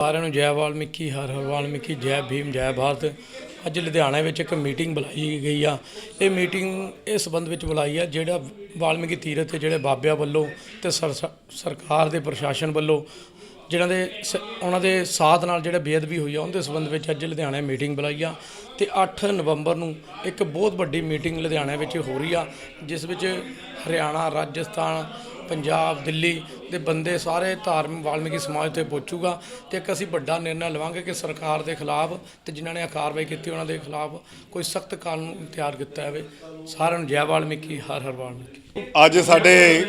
ਸਾਰਿਆਂ ਨੂੰ ਜੈ ਵਾਲਮੀਕੀ, ਹਰ ਹਰ ਵਾਲਮੀਕੀ, ਜੈ ਭੀਮ, ਜੈ ਭਾਰਤ। ਅੱਜ ਲੁਧਿਆਣਾ ਵਿੱਚ ਇੱਕ ਮੀਟਿੰਗ ਬੁਲਾਈ ਗਈ ਆ। ਇਹ ਮੀਟਿੰਗ ਇਸ ਸੰਬੰਧ ਵਿੱਚ ਬੁਲਾਈ ਆ, ਜਿਹੜਾ ਵਾਲਮੀਕੀ ਤੀਰਥ ਤੇ ਜਿਹੜੇ ਬਾਬਿਆਂ ਵੱਲੋਂ ਤੇ ਸਰਕਾਰ ਦੇ ਪ੍ਰਸ਼ਾਸਨ ਵੱਲੋਂ ਜਿਹਨਾਂ ਦੇ ਸ- ਉਹਨਾਂ ਦੇ ਸਾਥ ਨਾਲ ਜਿਹੜੇ ਬੇਅਦਬੀ ਹੋਈ ਆ, ਉਹਦੇ ਸੰਬੰਧ ਵਿੱਚ ਅੱਜ ਲੁਧਿਆਣਾ ਮੀਟਿੰਗ ਬੁਲਾਈ ਆ। ਤੇ 8 ਨਵੰਬਰ ਨੂੰ ਇੱਕ ਬਹੁਤ ਵੱਡੀ ਮੀਟਿੰਗ ਲੁਧਿਆਣਾ ਵਿੱਚ ਹੋ ਰਹੀ ਆ, ਜਿਸ ਵਿੱਚ ਹਰਿਆਣਾ, ਰਾਜਸਥਾਨ ਪੰਜਾਬ, ਦਿੱਲੀ ਦੇ ਬੰਦੇ ਸਾਰੇ ਧਾਰਮਿਕ ਵਾਲਮੀਕੀ ਸਮਾਜ ਤੇ ਪਹੁੰਚੂਗਾ ਤੇ ਇੱਕ ਅਸੀਂ ਵੱਡਾ ਨਿਰਣਾ ਲਵਾਂਗੇ ਕਿ ਸਰਕਾਰ ਦੇ ਖਿਲਾਫ ਤੇ ਜਿਨ੍ਹਾਂ ਨੇ ਕਾਰਵਾਈ ਕੀਤੀ, ਉਹਨਾਂ ਦੇ ਖਿਲਾਫ ਕੋਈ ਸਖਤ ਕਾਨੂੰਨ ਤਿਆਰ ਕੀਤਾ ਜਾਵੇ। ਸਾਰਿਆਂ ਨੂੰ ਜੈ ਵਾਲਮੀਕੀ, ਹਰ ਹਰ ਵਾਲਮੀਕੀ। ਅੱਜ ਸਾਡੇ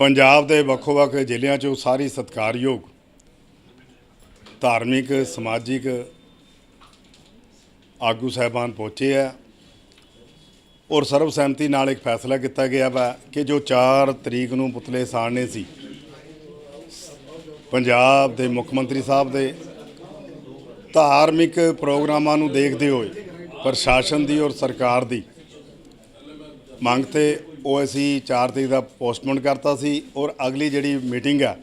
ਪੰਜਾਬ ਦੇ ਵੱਖੋ-ਵੱਖ ਜ਼ਿਲ੍ਹਿਆਂ 'ਚੋਂ ਸਾਰੀ ਸਤਿਕਾਰਯੋਗ ਧਾਰਮਿਕ, ਸਮਾਜਿਕ ਆਗੂ ਸਾਹਿਬਾਨ ਪਹੁੰਚੇ ਆ। ਔਰ ਸਰਬਸਹਿਮਤੀ ਨਾਲ ਇੱਕ ਫੈਸਲਾ ਕੀਤਾ ਗਿਆ ਵਾ ਕਿ ਜੋ 4 ਤਰੀਕ ਨੂੰ ਪੁਤਲੇ ਸਾੜਨੇ ਸੀ, ਪੰਜਾਬ ਦੇ ਮੁੱਖ ਮੰਤਰੀ ਸਾਹਿਬ ਦੇ ਧਾਰਮਿਕ ਪ੍ਰੋਗਰਾਮਾਂ ਨੂੰ ਦੇਖਦੇ ਹੋਏ, ਪ੍ਰਸ਼ਾਸਨ ਦੀ ਔਰ ਸਰਕਾਰ ਦੀ ਮੰਗ ਤੇ ਉਹ ਅਸੀਂ 4 ਤਰੀਕ ਦਾ ਪੋਸਟਪੋਨ ਕਰਤਾ ਸੀ ਔਰ ਅਗਲੀ ਜਿਹੜੀ ਮੀਟਿੰਗ ਆ,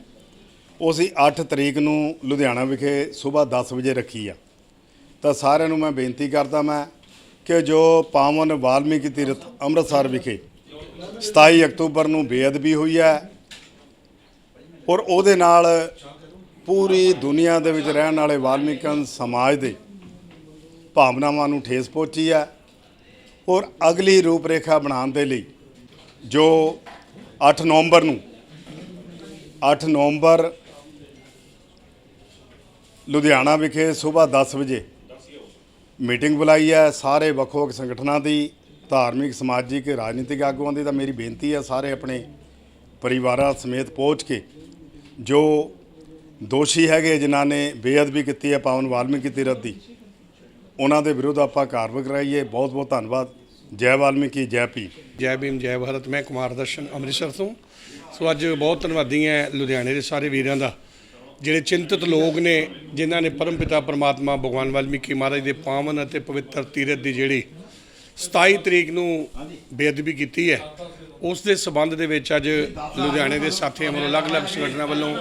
ਉਹ ਅਸੀਂ 8 ਤਰੀਕ ਨੂੰ ਲੁਧਿਆਣਾ ਵਿਖੇ ਸਵੇਰ 10 ਵਜੇ ਰੱਖੀ ਆ। ਤਾਂ ਸਾਰਿਆਂ ਨੂੰ ਮੈਂ ਬੇਨਤੀ ਕਰਦਾ ਮੈਂ ਕਿ ਜੋ ਪਾਵਨ ਵਾਲਮੀਕੀ ਤੀਰਥ ਅੰਮ੍ਰਿਤਸਰ ਵਿਖੇ 27 ਅਕਤੂਬਰ ਨੂੰ ਬੇਅਦਬੀ ਹੋਈ ਹੈ ਔਰ ਉਹਦੇ ਨਾਲ ਪੂਰੀ ਦੁਨੀਆ ਦੇ ਵਿੱਚ ਰਹਿਣ ਵਾਲੇ ਵਾਲਮੀਕਨ ਸਮਾਜ ਦੇ ਭਾਵਨਾਵਾਂ ਨੂੰ ਠੇਸ ਪਹੁੰਚੀ ਹੈ ਔਰ ਅਗਲੀ ਰੂਪਰੇਖਾ ਬਣਾਉਣ ਦੇ ਲਈ ਜੋ 8 ਨਵੰਬਰ ਨੂੰ 8 ਨਵੰਬਰ ਲੁਧਿਆਣਾ ਵਿਖੇ ਸਵੇਰ 10 ਵਜੇ ਮੀਟਿੰਗ ਬੁਲਾਈ ਹੈ, ਸਾਰੇ ਵੱਖ-ਵੱਖ ਸੰਗਠਨਾਂ ਦੀ, ਧਾਰਮਿਕ, ਸਮਾਜਿਕ, ਰਾਜਨੀਤਿਕ ਆਗੂਆਂ ਦੀ ਤਾਂ ਮੇਰੀ ਬੇਨਤੀ ਹੈ, ਸਾਰੇ ਆਪਣੇ ਪਰਿਵਾਰਾਂ ਸਮੇਤ ਪਹੁੰਚ ਕੇ ਜੋ ਦੋਸ਼ੀ ਹੈਗੇ, ਜਿਨ੍ਹਾਂ ਨੇ ਬੇਅਦਬੀ ਕੀਤੀ ਹੈ, ਪਾਵਨ ਵਾਲਮੀਕੀ ਤੀਰਥ ਦੀ ਉਹਨਾਂ ਦੇ ਵਿਰੁੱਧ ਆਪਾਂ ਕਾਰਵਾਈ ਕਰਾਈਏ। ਬਹੁਤ ਬਹੁਤ ਧੰਨਵਾਦ। ਜੈ ਵਾਲਮੀਕੀ, ਜੈ ਭੀਮ। ਜੈ ਭੀਮ, ਜੈ ਭਾਰਤ। ਮੈਂ ਕੁਮਾਰ ਦਰਸ਼ਨ ਅੰਮ੍ਰਿਤਸਰ ਤੋਂ। ਸੋ ਅੱਜ ਬਹੁਤ ਧੰਨਵਾਦੀ ਹਾਂ ਲੁਧਿਆਣੇ ਦੇ ਸਾਰੇ ਵੀਰਾਂ ਦਾ। ਜਿਹੜੇ ਚਿੰਤਤ ਲੋਕ ਨੇ, ਜਿਨ੍ਹਾਂ ਨੇ ਪਰਮਪਿਤਾ ਪਰਮਾਤਮਾ ਭਗਵਾਨ ਵਾਲਮੀਕੀ ਮਹਾਰਾਜ ਦੇ ਪਾਵਨ ਅਤੇ ਪਵਿੱਤਰ ਤੀਰਥ ਦੀ ਜਿਹੜੀ 27 ਤਰੀਕ ਨੂੰ ਬੇਅਦਬੀ ਕੀਤੀ ਹੈ, ਉਸ ਦੇ ਸਬੰਧ ਦੇ ਵਿੱਚ ਅੱਜ ਲੁਧਿਆਣੇ ਦੇ ਸਾਥੀਆਂ ਵੱਲੋਂ ਅਲੱਗ-ਅਲੱਗ ਸੰਗਠਨਾਂ ਵੱਲੋਂ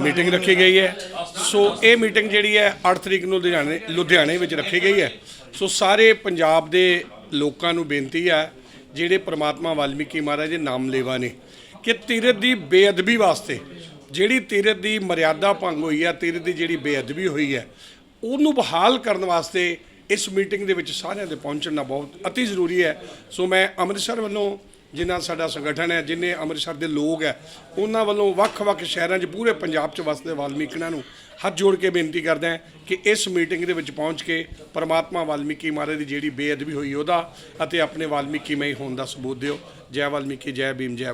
ਮੀਟਿੰਗ ਰੱਖੀ ਗਈ ਹੈ। ਸੋ ਇਹ ਮੀਟਿੰਗ ਜਿਹੜੀ ਹੈ 8 ਤਰੀਕ ਨੂੰ ਲੁਧਿਆਣੇ ਲੁਧਿਆਣੇ ਵਿੱਚ ਰੱਖੀ ਗਈ ਹੈ। ਸੋ ਸਾਰੇ ਪੰਜਾਬ ਦੇ ਲੋਕਾਂ ਨੂੰ ਬੇਨਤੀ ਹੈ, ਜਿਹੜੇ ਪ੍ਰਮਾਤਮਾ ਵਾਲਮੀਕੀ ਮਹਾਰਾਜ ਦੇ ਨਾਮ ਲੇਵਾ ਨੇ, ਕਿ ਤੀਰਥ ਦੀ ਬੇਅਦਬੀ ਵਾਸਤੇ ਜਿਹੜੀ ਤੀਰਥ ਦੀ ਮਰਿਆਦਾ ਭੰਗ ਹੋਈ ਹੈ ਤੀਰਥ ਦੀ ਜਿਹੜੀ ਬੇਅਦਬੀ ਹੋਈ ਹੈ ਉਹਨੂੰ ਬਹਾਲ ਕਰਨ ਵਾਸਤੇ ਇਸ ਮੀਟਿੰਗ ਦੇ ਵਿੱਚ ਸਾਰਿਆਂ ਦੇ ਪਹੁੰਚਣਾ ਬਹੁਤ ਅਤੀ ਜ਼ਰੂਰੀ ਹੈ। ਸੋ ਮੈਂ ਅੰਮ੍ਰਿਤਸਰ ਵੱਲੋਂ ਜਿਨ੍ਹਾਂ ਸਾਡਾ ਸੰਗਠਨ ਹੈ, ਜਿਨੇ ਅੰਮ੍ਰਿਤਸਰ ਦੇ ਲੋਕ ਹੈ, ਉਹਨਾਂ ਵੱਲੋਂ ਵੱਖ-ਵੱਖ ਸ਼ਹਿਰਾਂ 'ਚ, ਪੂਰੇ ਪੰਜਾਬ 'ਚ ਵਸਦੇ ਵਾਲਮੀਕੀਆਂ ਨੂੰ ਹੱਥ ਜੋੜ ਕੇ ਬੇਨਤੀ ਕਰਦਾ ਹਾਂ ਕਿ ਇਸ ਮੀਟਿੰਗ ਦੇ ਵਿੱਚ ਪਹੁੰਚ ਕੇ ਪਰਮਾਤਮਾ ਵਾਲਮੀਕੀ ਮਹਾਰਾਜ ਦੀ ਜਿਹੜੀ ਬੇਅਦਬੀ ਹੋਈ ਉਹਦਾ ਅਤੇ ਆਪਣੇ ਵਾਲਮੀਕੀ ਮਈ ਹੋਣ ਦਾ ਸਬੂਤ ਦਿਓ। ਜੈ ਵਾਲਮੀਕੀ, ਜੈ ਭੀਮ, ਜੈ